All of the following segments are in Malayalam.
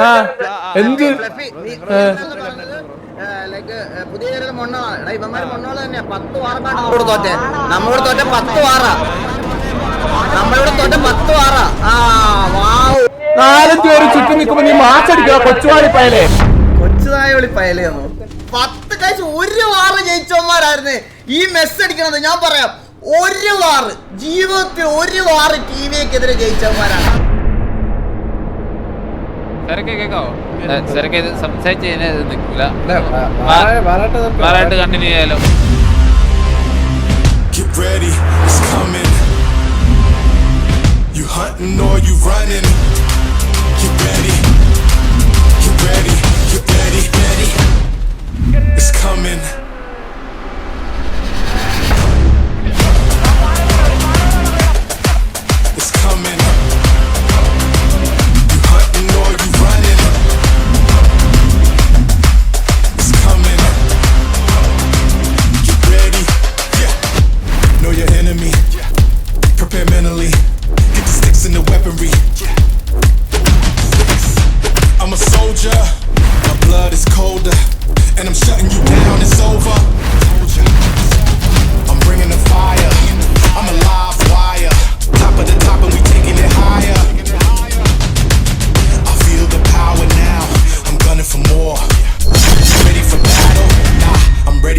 ആ. എന്ത്? പുതിയ മൊണ്ണാണ് എടാ ഇവന്മാര് മൊണ്ണോൾ തന്നെയാ. പത്ത് വാറക്കാണ് നമ്മളോട് തോറ്റെ. നമ്മളോട് തോറ്റ പത്ത് വാറ. നമ്മളോട് തോറ്റ പത്ത് വാറ. ആ വാവ്. നാലഞ്ച് പേര് ചുറ്റും നിൽക്കുമ്പോ നീ കൊച്ചുവാടി പയലേ. കൊച്ചുതായ വിളി പയലെന്നു പത്ത് കഴിച്ച് ഒരു വാറ് ജയിച്ചവന്മാരായിരുന്നു. ഈ മെസ് അടിക്കണത് ഞാൻ പറയാം. ഒരു വാറ്. ജീവിതത്തിൽ ഒരു വാറ് ടി വിക്കെതിരെ ജയിച്ചവന്മാരാണ്. തിരക്കെ കേക്കാവോ തിരക്കെ സംസാരിച്ച് കഴിഞ്ഞാൽ ഇത് നിൽക്കൂല മാറായിട്ട് കണ്ടിന്യൂ ചെയ്യാലോ Get ready, it's coming. You hunting or you running? Get ready, get ready,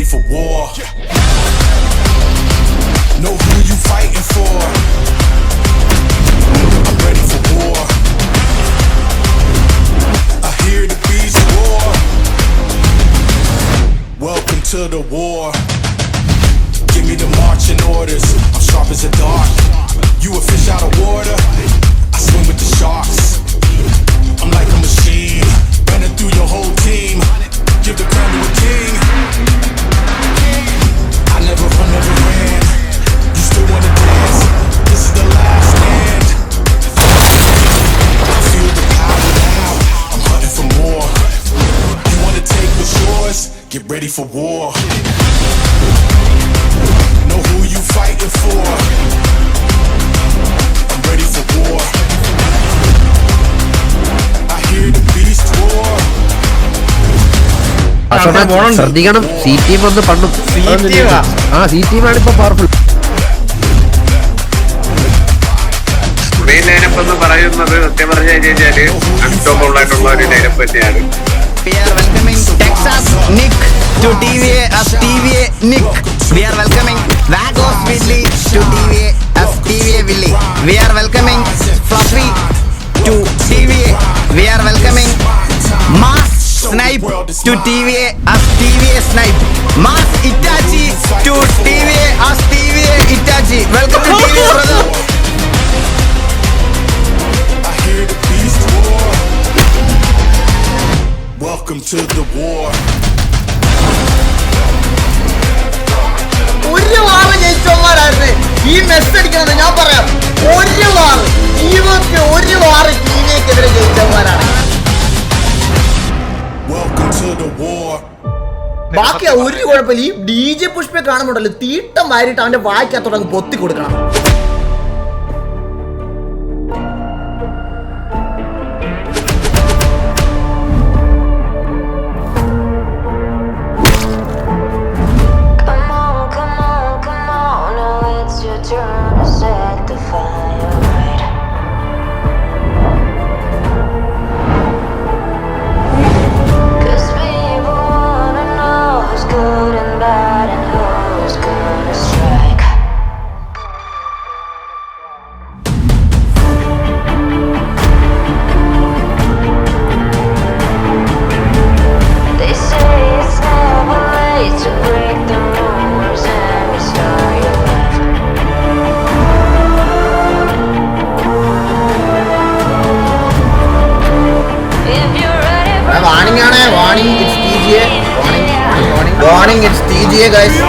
for war. Know who you fighting for. I'm ready for war. I hear the beast roar. Welcome to the war. Give me the marching orders. I'm sharp as a dart. You a fish out of water. I swim with the sharks. I'm like a machine. Running through your whole team. Get ready for war. Know who you fighting for. I'm ready for war. I hear the beast roar. ശ്രദ്ധിക്കണം സി ടീം ഒന്ന് പണ്ടും ആ സി ടീമാണ് ഇപ്പൊ പവർഫുൾ മെയിൻ ലൈനപ്പ് എന്ന് പറയുന്നത് സത്യം പറഞ്ഞു കഴിഞ്ഞാൽ അൺസ്റ്റോപ്പബിൾ ആയിട്ടുള്ള ഒരു ലൈനപ്പ് തന്നെയാണ് Texas Nick to TVA as TVA Nick. We are welcoming Vagos Willy to TVA as TVA Willy. We are welcoming Fluffy to TVA. We are welcoming Mass Snipe to TVA as TVA Snipe. Mass Itachi to TVA as TVA Itachi. Welcome to TVA brother. Welcome to the war. ഒരു വാറ് ജയിച്ചവന്മാരായിരുന്നു. ഈ മെസ്സ് അടിക്കണമെന്ന് ഞാൻ പറയാം. ഒരു വാറ്. ജീവിതത്തിൽ ഒരു വാറ് ടി ജയിച്ചോമാരാണ്. ബാക്കി ഒരു കുഴപ്പമില്ല. ഈ ഡി ജെ പുഷ്പെ കാണുമ്പോണ്ടല്ലോ തീട്ടം വാരിട്ട് അവന്റെ വായിക്കാത്തോടെ പൊത്തി കൊടുക്കണം. വാണിംഗ് ആണ് warning it's T G A warning warning it's T G A guys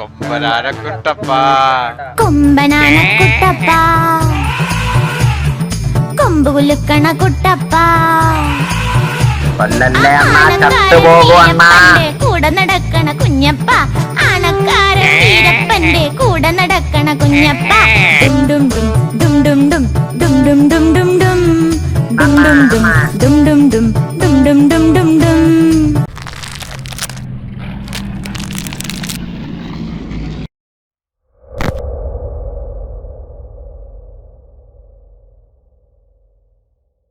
കൊമ്പനാരക്കുട്ടപ്പ കൊമ്പനാന കുട്ടപ്പ കൊമ്പ് കുലുക്കണ കുട്ടപ്പ കൂടെ നടക്കണ കുഞ്ഞപ്പ ആനക്കാരൻ വീരപ്പന്റെ കൂടെ നടക്കണ കുഞ്ഞപ്പ ഡും ഡും ഡും ഡും ഡും ഡും ഡും ഡും ഡും ഡും ഡും ഡും ഡും